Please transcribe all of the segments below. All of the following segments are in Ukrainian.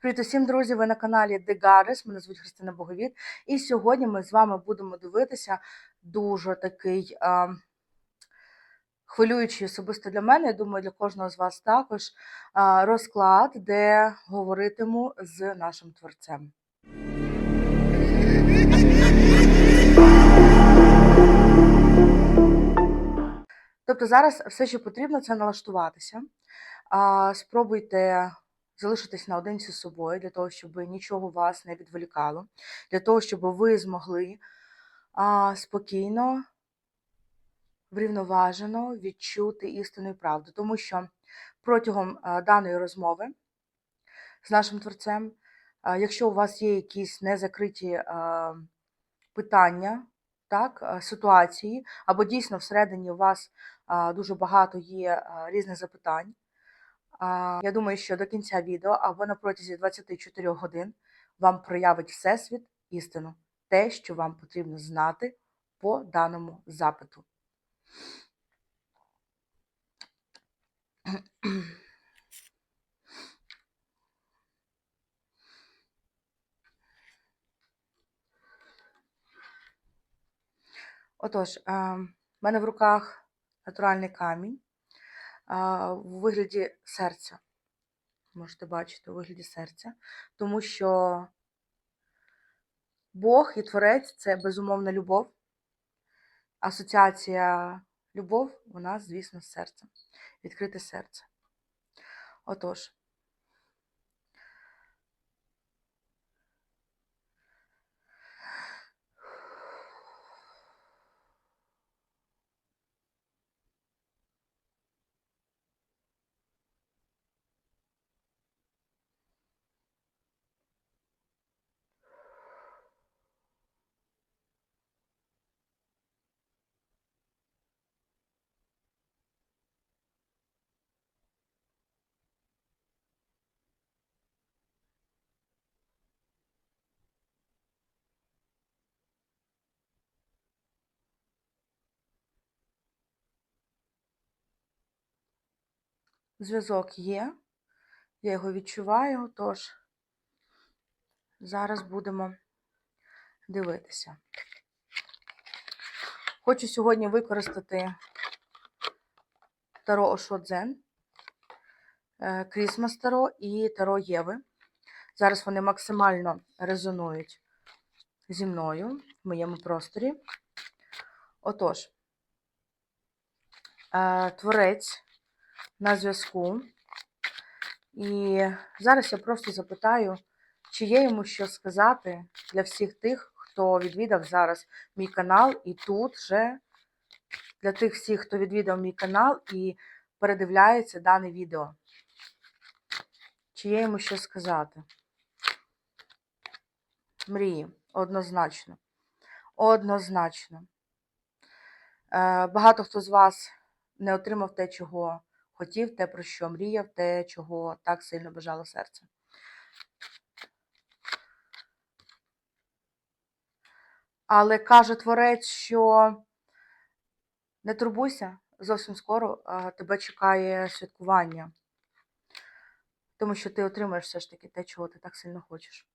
Привіт усім, друзі! Ви на каналі Дегарес. Мене звуть Христина Боговіт. І сьогодні ми з вами будемо дивитися дуже такий а, хвилюючий особисто для мене. Я думаю, для кожного з вас також а, розклад, де говоритиму з нашим творцем. Тобто зараз все, що потрібно, це налаштуватися. Спробуйте залишитись наодинці з собою, для того, щоб нічого вас не відволікало, для того, щоб ви змогли а, спокійно, врівноважено відчути істину і правду. Тому що протягом а, даної розмови з нашим творцем, а, якщо у вас є якісь незакриті а, питання, так, ситуації, або дійсно всередині у вас а, дуже багато є а, різних запитань. Я думаю, що до кінця відео або на протязі 24 годин вам проявить Всесвіт істину, те, що вам потрібно знати по даному запиту. Отож, в мене в руках натуральний камінь у вигляді серця. Можете бачити у вигляді серця. Тому що Бог і Творець це безумовна любов. Асоціація любов, вона, звісно, з серцем. Відкрите серце. Отож. Зв'язок є, я його відчуваю, тож зараз будемо дивитися. Хочу сьогодні використати Таро Ошо Дзен, е, Крісмас Таро і Таро Єви. Зараз вони максимально резонують зі мною в моєму просторі. Отож, е, творець на зв'язку. І зараз я просто запитаю, чи є йому що сказати для всіх тих, хто відвідав зараз мій канал, і тут же для тих всіх, хто відвідав мій канал і передивляється дане відео. Чи є йому що сказати? Мрії, однозначно. Однозначно. Е, Багато хто з вас не отримав те, чого хотів, те, про що мріяв, те, чого так сильно бажало серце. Але каже творець, що не турбуйся, зовсім скоро тебе чекає святкування. Тому що ти отримаєш все ж таки те, чого ти так сильно хочеш.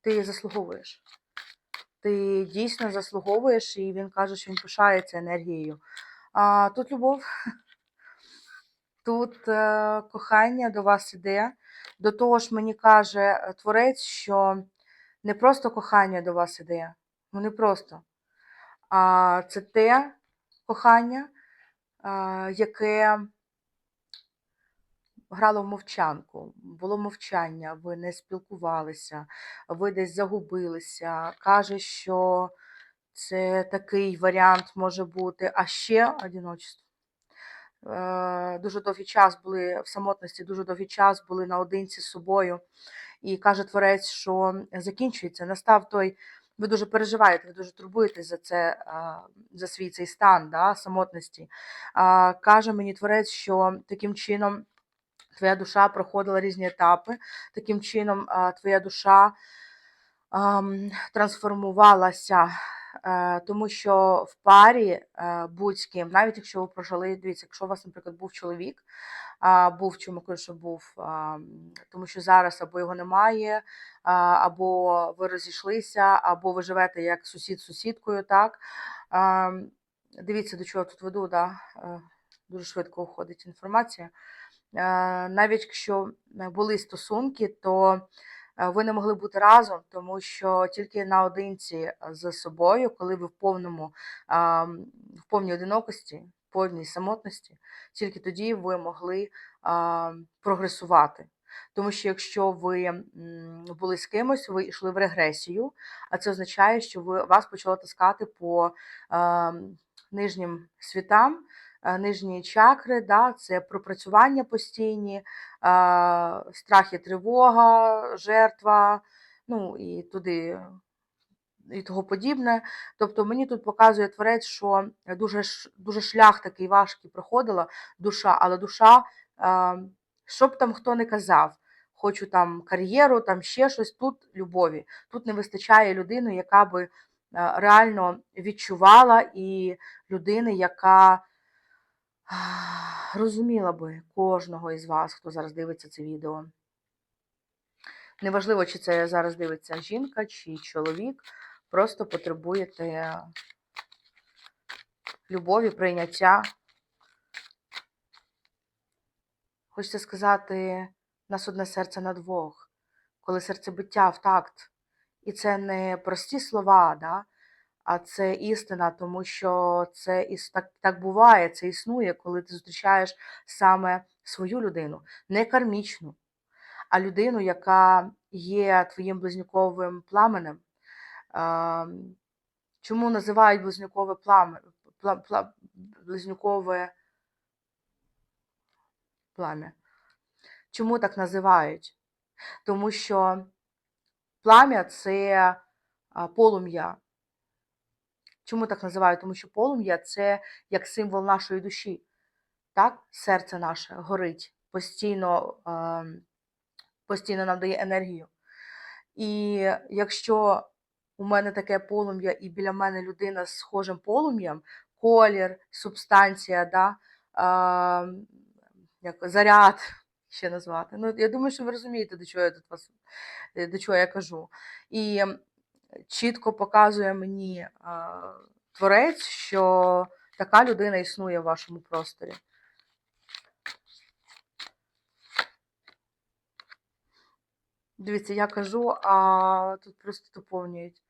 Ти заслуговуєш. Ти дійсно заслуговуєш, і він каже, що він пишається енергією. А тут любов, тут е, кохання до вас іде. До того ж, мені каже е, творець, що не просто кохання до вас іде, ну не просто. А це те кохання, а, яке грало в мовчанку, було мовчання, ви не спілкувалися, ви десь загубилися. Каже, що це такий варіант може бути, а ще одиночество. Е, Дуже довгий час були в самотності, дуже довгий час були наодинці з собою. І каже творець, що закінчується, настав той. Ви дуже переживаєте, ви дуже турбуєтесь за це, за свій цей стан да, самотності. Каже мені творець, що таким чином твоя душа проходила різні етапи, таким чином твоя душа трансформувалася Тому що в парі е, будь з ким, навіть якщо ви прожили, дивіться, якщо у вас, наприклад, був чоловік, був чому що був, тому що зараз або його немає, або ви розійшлися, або ви живете як сусід з сусідкою, так. Дивіться, до чого тут веду, да? е, дуже швидко уходить інформація. Е, Навіть якщо е, були стосунки, то е, ви не могли бути разом, тому що тільки наодинці з собою, коли ви в повному в повній одинокості, в повній самотності, тільки тоді ви могли прогресувати. Тому що якщо ви були з кимось, ви йшли в регресію, а це означає, що ви вас почало таскати по м, нижнім світам, нижні чакри, да, це пропрацювання постійні, а, страх і тривога, жертва, ну і туди і того подібне. Тобто мені тут показує творець, що дуже, дуже шлях такий важкий проходила душа, але душа, е, що б там хто не казав, хочу там кар'єру, там ще щось, тут любові. Тут не вистачає людини, яка би е, реально відчувала, і людини, яка розуміла би кожного із вас, хто зараз дивиться це відео. Неважливо, чи це зараз дивиться жінка чи чоловік, просто потребуєте любові, прийняття. Хочеться сказати, нас одне серце на двох, коли серцебиття в такт. І це не прості слова, да? А це істина, тому що це іс- так, так буває, це існує, коли ти зустрічаєш саме свою людину, не кармічну, а людину, яка є твоїм близнюковим пламенем. Ем, Чому називають близнюкове пламя, пла, пла, близнюкове пламя? Чому так називають? Тому що плам'я це полум'я. Чому так називають? Тому що полум'я це як символ нашої душі. Так? Серце наше горить, постійно, ем, постійно нам дає енергію. І якщо у мене таке полум'я, і біля мене людина з схожим полум'ям, колір, субстанція, да, а, як, заряд ще назвати. Ну, я думаю, що ви розумієте, до чого я тут вас, е, до чого я кажу. І чітко показує мені а, творець, що така людина існує в вашому просторі. Дивіться, я кажу, а тут просто доповнюють.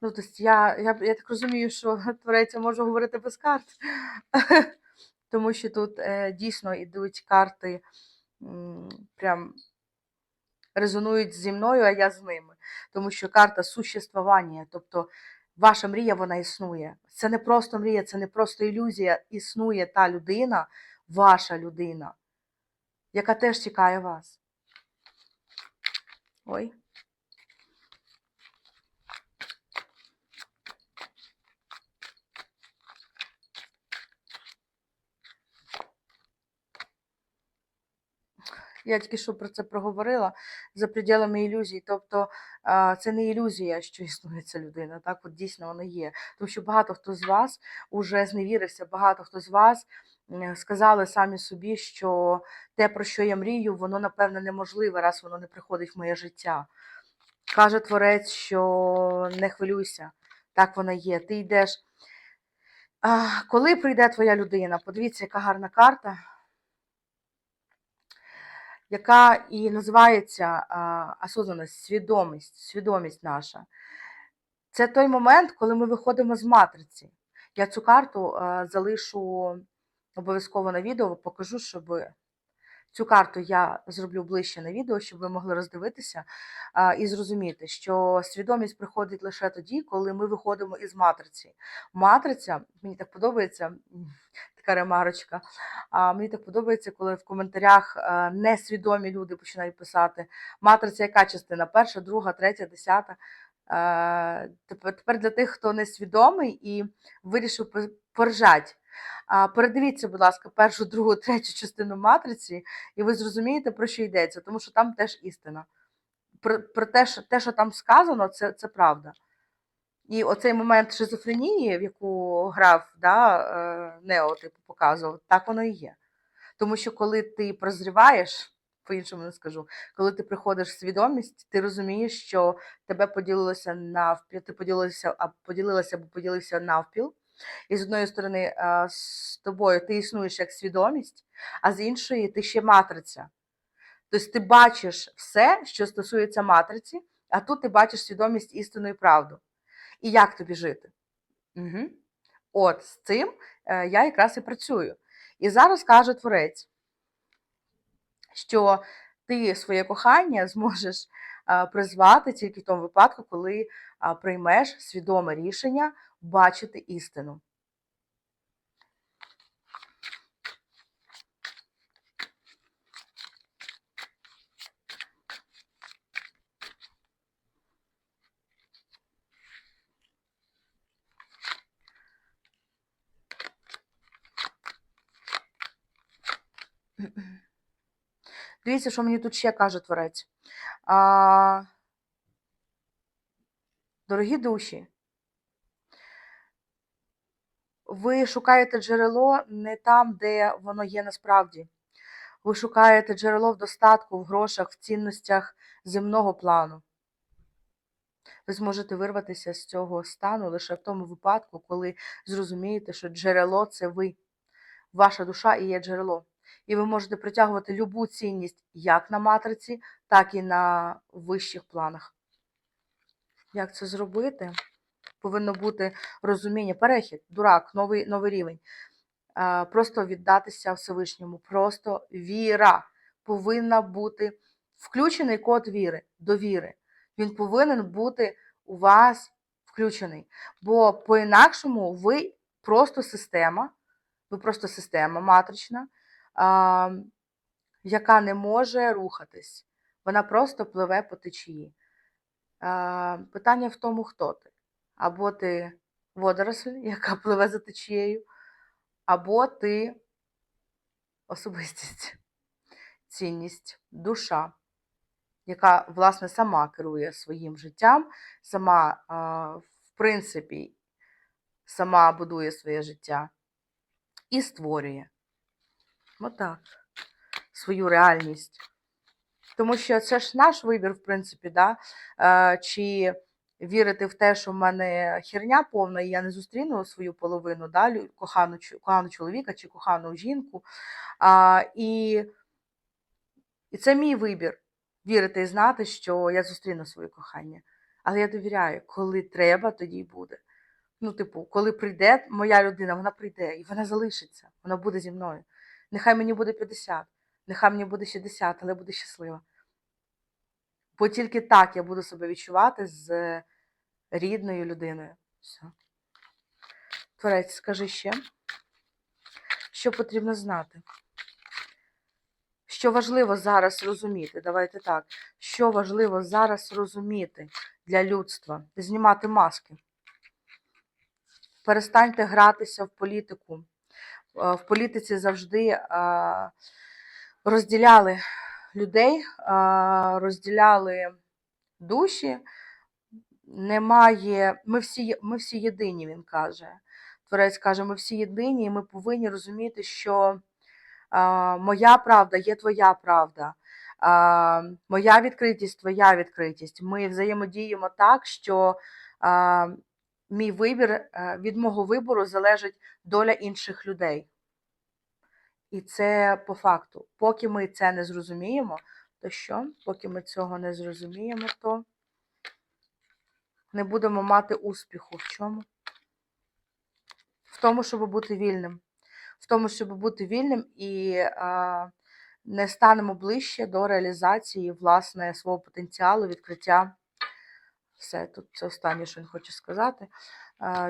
Ну, тобто я, я, я так розумію, що творець я можу говорити без карт, тому що тут е, дійсно йдуть карти, м, прям резонують зі мною, а я з ними. Тому що карта существування, тобто ваша мрія, вона існує. Це не просто мрія, це не просто ілюзія. Існує та людина, ваша людина, яка теж чекає вас. Ой. Я тільки що про це проговорила за пределами ілюзій. Тобто це не ілюзія, що існує ця людина. Так, от дійсно воно є. Тому що багато хто з вас уже зневірився, багато хто з вас сказали самі собі, що те, про що я мрію, воно напевне неможливе, раз воно не приходить в моє життя. Каже творець, що не хвилюйся, так воно є. Ти йдеш. Коли прийде твоя людина, подивіться, яка гарна карта яка і називається а, осознанність, свідомість, свідомість наша. Це той момент, коли ми виходимо з матриці. Я цю карту залишу обов'язково на відео, покажу, щоб цю карту я зроблю ближче на відео, щоб ви могли роздивитися і зрозуміти, що свідомість приходить лише тоді, коли ми виходимо із матриці. Матриця, мені так подобається, така ремарочка. А мені так подобається, коли в коментарях е, несвідомі люди починають писати. Матриця яка частина? Перша, друга, третя, десята. Е, Тепер для тих, хто несвідомий і вирішив по- поржать. Передивіться, будь ласка, першу, другу, третю частину матриці, і ви зрозумієте, про що йдеться, тому що там теж істина. Про, про те, що, те, що там сказано, це, це правда. І оцей момент шизофренії, в яку грав да, е, Нео, типу, показував, так воно і є. Тому що коли ти прозріваєш, по-іншому не скажу, коли ти приходиш в свідомість, ти розумієш, що тебе поділилося навпіл, ти поділилася, а поділилася або поділився навпіл. І з одної сторони, е, з тобою ти існуєш як свідомість, а з іншої ти ще матриця. Тобто ти бачиш все, що стосується матриці, а тут ти бачиш свідомість істину і правду. І як тобі жити? Угу. От з цим е, я якраз і працюю. І зараз каже творець, що ти своє кохання зможеш призвати тільки в тому випадку, коли приймеш свідоме рішення бачити істину. Дивіться, що мені тут ще каже творець. А, дорогі душі, ви шукаєте джерело не там, де воно є насправді. Ви шукаєте джерело в достатку, в грошах, в цінностях земного плану. Ви зможете вирватися з цього стану лише в тому випадку, коли зрозумієте, що джерело це ви, ваша душа і є джерело. І ви можете притягувати любу цінність як на матриці, так і на вищих планах. Як це зробити? Повинно бути розуміння, перехід, дурак, новий, новий рівень. Просто віддатися Всевишньому, просто віра. Повинна бути включений код віри, довіри. Він повинен бути у вас включений. Бо по-інакшому ви просто система, ви просто система матрична, а, яка не може рухатись. Вона просто пливе по течії. А, питання в тому, хто ти. Або ти водоросль, яка пливе за течією, або ти особистість, цінність, душа, яка, власне, сама керує своїм життям, сама, а, в принципі, сама будує своє життя і створює. Отак. Свою реальність. Тому що це ж наш вибір, в принципі, да? Е, чи вірити в те, що в мене херня повна, і я не зустріну свою половину, да? кохану, кохану чоловіка чи кохану жінку. А, і, і це мій вибір вірити і знати, що я зустріну своє кохання. Але я довіряю, коли треба, тоді й буде. Ну, типу, коли прийде моя людина, вона прийде і вона залишиться, вона буде зі мною. Нехай мені буде 50, нехай мені буде 60, але буду щаслива. Бо тільки так я буду себе відчувати з рідною людиною. Все. Творець, скажи ще, що потрібно знати? Що важливо зараз розуміти? Давайте так. Що важливо зараз розуміти для людства? Знімати маски. Перестаньте гратися в політику. Е, В політиці завжди е, розділяли людей, е, розділяли душі. Немає, ми всі, ми всі єдині, він каже. Творець каже, ми всі єдині, і ми повинні розуміти, що моя правда є твоя правда, моя відкритість твоя відкритість. Ми взаємодіємо так, що мій вибір е, від мого вибору залежить доля інших людей. І це по факту. Поки ми це не зрозуміємо, то що? Поки ми цього не зрозуміємо, то не будемо мати успіху. В чому? В тому, щоб бути вільним. В тому, щоб бути вільним і а, не станемо ближче до реалізації власне свого потенціалу, відкриття. Все, тут це останнє, що він хоче сказати.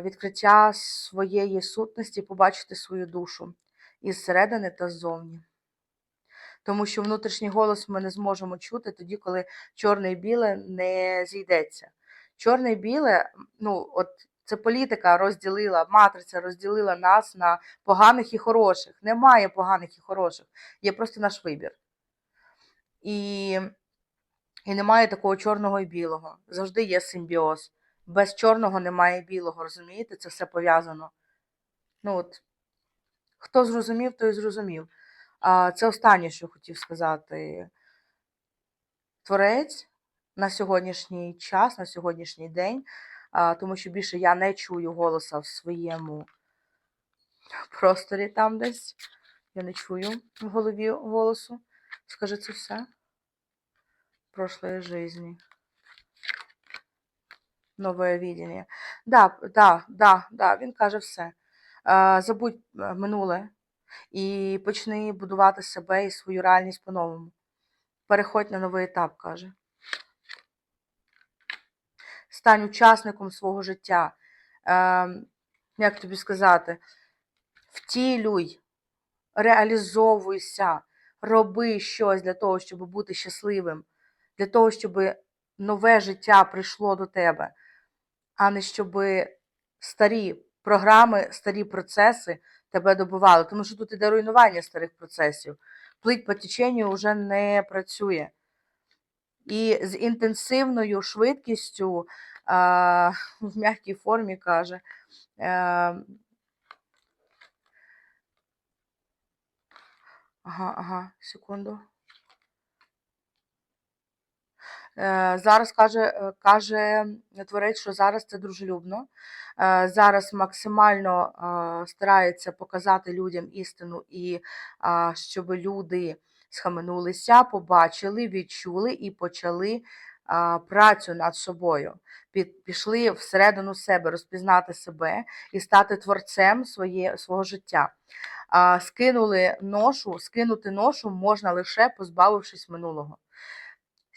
Відкриття своєї сутності, побачити свою душу із середини та ззовні. Тому що внутрішній голос ми не зможемо чути тоді, коли чорне і біле не зійдеться. Чорне і біле, ну, от це політика розділила, матриця розділила нас на поганих і хороших. Немає поганих і хороших, є просто наш вибір. І, і немає такого чорного і білого. Завжди є симбіоз. без чорного немає білого, розумієте? Це все пов'язано. Ну от, хто зрозумів, той зрозумів. А це останнє, що хотів сказати. Творець на сьогоднішній час, на сьогоднішній день, а, тому що більше я не чую голоса в своєму просторі там десь. Я не чую в голові голосу. Скажи це все. Прошлої жизни. Нове видіння. Да, да, да, да, він каже все. Забудь е, минуле і почни будувати себе і свою реальність по-новому. Переходь на новий етап, каже. Стань учасником свого життя. Е, як тобі сказати, втілюй, реалізовуйся, роби щось для того, щоб бути щасливим, для того, щоб нове життя прийшло до тебе, а не щоб старі програми, старі процеси тебе добивали. Тому що тут іде руйнування старих процесів. Плить по теченню вже не працює. І з інтенсивною швидкістю а, в м'якій формі каже. е, Ага, ага, секунду. Е, Зараз каже, е, каже творець, що зараз це дружелюбно. Е, Зараз максимально е, старається показати людям істину і щоб люди схаменулися, побачили, відчули і почали працю над собою. Пішли всередину себе, розпізнати себе і стати творцем своє, свого життя. Скинули ношу, скинути ношу можна лише позбавившись минулого.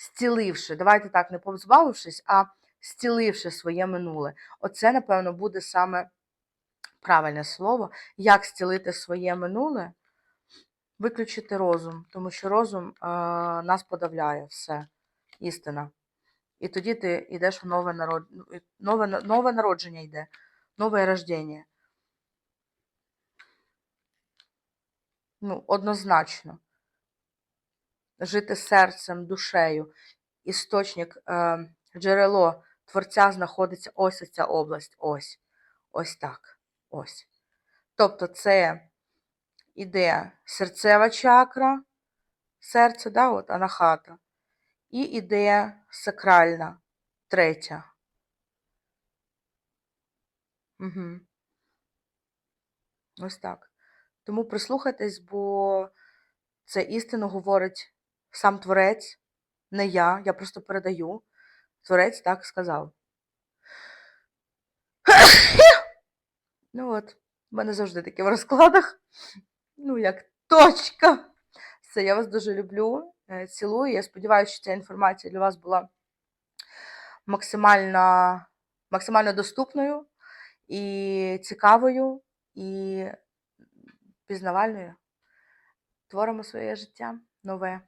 Зціливши, давайте так, не позбавившись, а зціливши своє минуле. Оце, напевно, буде саме правильне слово. Як зцілити своє минуле? Виключити розум, тому що розум е, нас подавляє все, істина. І тоді ти йдеш в нове, народ... нове, нове народження йде, нове рождення. Ну, однозначно. Жити серцем, душею. Істочник, е, джерело творця знаходиться ось ця область. Ось. Ось так. Ось. Тобто це іде серцева чакра, серце, да, от, анахата, і іде сакральна, третя. Угу. Ось так. Тому прислухайтесь, бо це істину говорить сам творець, не я, я просто передаю. Творець так сказав. Ну от, в мене завжди таке в розкладах. Ну, як точка. Все, я вас дуже люблю, е, цілую. Я сподіваюся, що ця інформація для вас була максимально, максимально доступною і цікавою, і пізнавальною. Творимо своє життя нове.